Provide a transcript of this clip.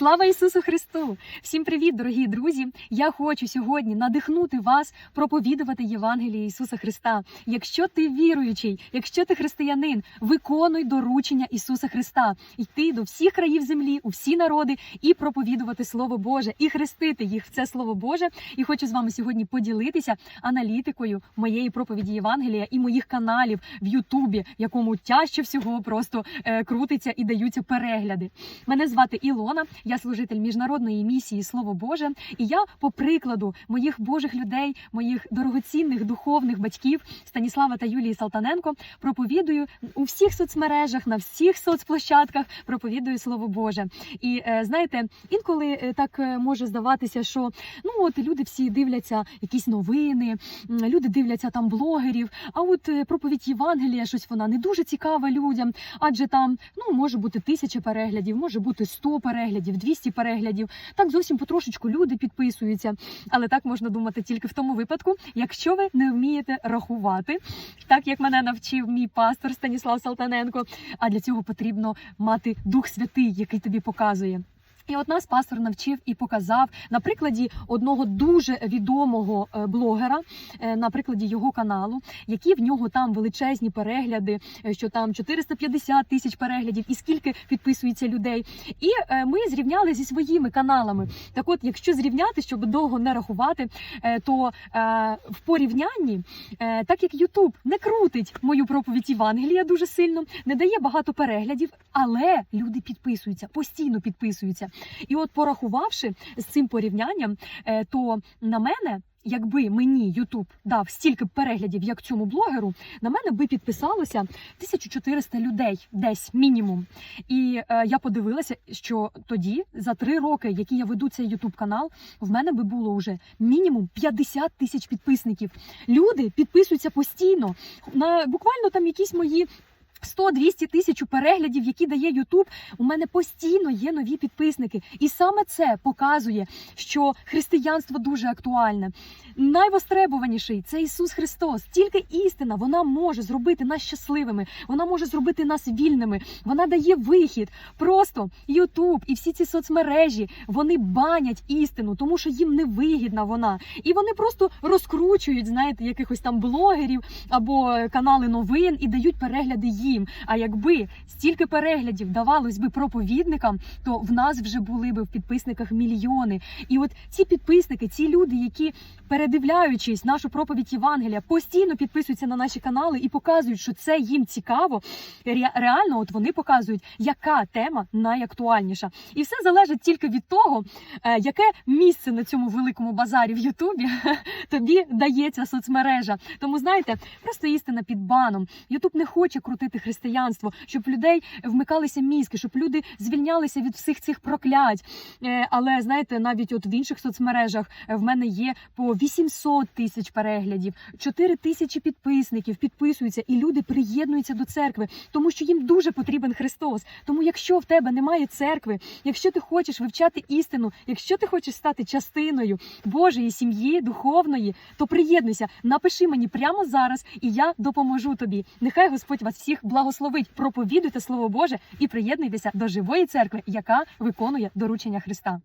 Слава Ісусу Христу! Всім привіт, дорогі друзі! Я хочу сьогодні надихнути вас проповідувати Євангеліє Ісуса Христа. Якщо ти віруючий, якщо ти християнин, виконуй доручення Ісуса Христа, йти до всіх країв землі, у всі народи і проповідувати Слово Боже, і хрестити їх в це Слово Боже. І хочу з вами сьогодні поділитися аналітикою моєї проповіді Євангелія і моїх каналів в Ютубі, якому тяжче всього просто е, крутиться і даються перегляди. Мене звати Ілона, я служитель міжнародної місії Слово Боже. І я, по прикладу моїх божих людей, моїх дорогоцінних духовних батьків Станіслава та Юлії Салтаненко, проповідую у всіх соцмережах, на всіх соцплощадках проповідую Слово Боже. І е, знаєте, інколи е, так е, може здаватися, що ну от люди всі дивляться якісь новини, люди дивляться там блогерів. А от проповідь Євангелія, щось вона не дуже цікава людям, адже там ну може бути тисяча переглядів, може бути 100 переглядів, 200 переглядів. Так зовсім потрошечку люди підписуються. Але так можна думати тільки в тому випадку, якщо ви не вмієте рахувати, так як мене навчив мій пастор Станіслав Салтаненко. А для цього потрібно мати Дух Святий, який тобі показує. І от нас пастор навчив і показав на прикладі одного дуже відомого е, блогера, е, на прикладі його каналу, які в нього там величезні перегляди, е, що там 450 тисяч переглядів, і скільки підписується людей. І ми зрівняли зі своїми каналами. Так, от, якщо зрівняти, щоб довго не рахувати, то в порівнянні, так як Ютуб не крутить мою проповідь Євангелія дуже сильно, не дає багато переглядів, але люди підписуються, постійно підписуються. І от порахувавши з цим порівнянням, е, то на мене. Якби мені Ютуб дав стільки переглядів, як цьому блогеру, на мене би підписалося 1400 людей, десь мінімум. І е, я подивилася, що тоді, за три роки, які я веду цей Ютуб канал, в мене би було вже мінімум 50 тисяч підписників. Люди підписуються постійно на буквально там якісь мої. 100-200 тисяч переглядів, які дає Ютуб, у мене постійно є нові підписники, і саме це показує, що християнство дуже актуальне. Найвостребуваніший це Ісус Христос. Тільки істина вона може зробити нас щасливими, вона може зробити нас вільними. Вона дає вихід. Просто Ютуб і всі ці соцмережі вони банять істину, тому що їм не вигідна вона. І вони просто розкручують, знаєте, якихось там блогерів або канали новин і дають перегляди їм. А якби стільки переглядів давалось би проповідникам, то в нас вже були би в підписниках мільйони. І от ці підписники, ці люди, які передивляючись нашу проповідь Євангелія, постійно підписуються на наші канали і показують, що це їм цікаво. Ре- Реально, от вони показують, яка тема найактуальніша. І все залежить тільки від того, е, яке місце на цьому великому базарі в Ютубі тобі дає ця соцмережа. Тому знаєте, просто істина під баном. Ютуб не хоче крутити християнство, щоб людей вмикалися мізки, щоб люди звільнялися від всіх цих проклять. Е, Але знаєте, навіть от в інших соцмережах е, в мене є по 800 тисяч переглядів, 4 тисячі підписників підписуються, і люди приєднуються до церкви, тому що їм дуже потрібен Христос. Тому, якщо в тебе немає церкви, якщо ти хочеш вивчати істину, якщо ти хочеш стати частиною Божої сім'ї, духовної, то приєднуйся, напиши мені прямо зараз, і я допоможу тобі. Нехай Господь вас всіх благословить. Проповідуйте Слово Боже і приєднуйтеся до живої церкви, яка виконує доручення Христа.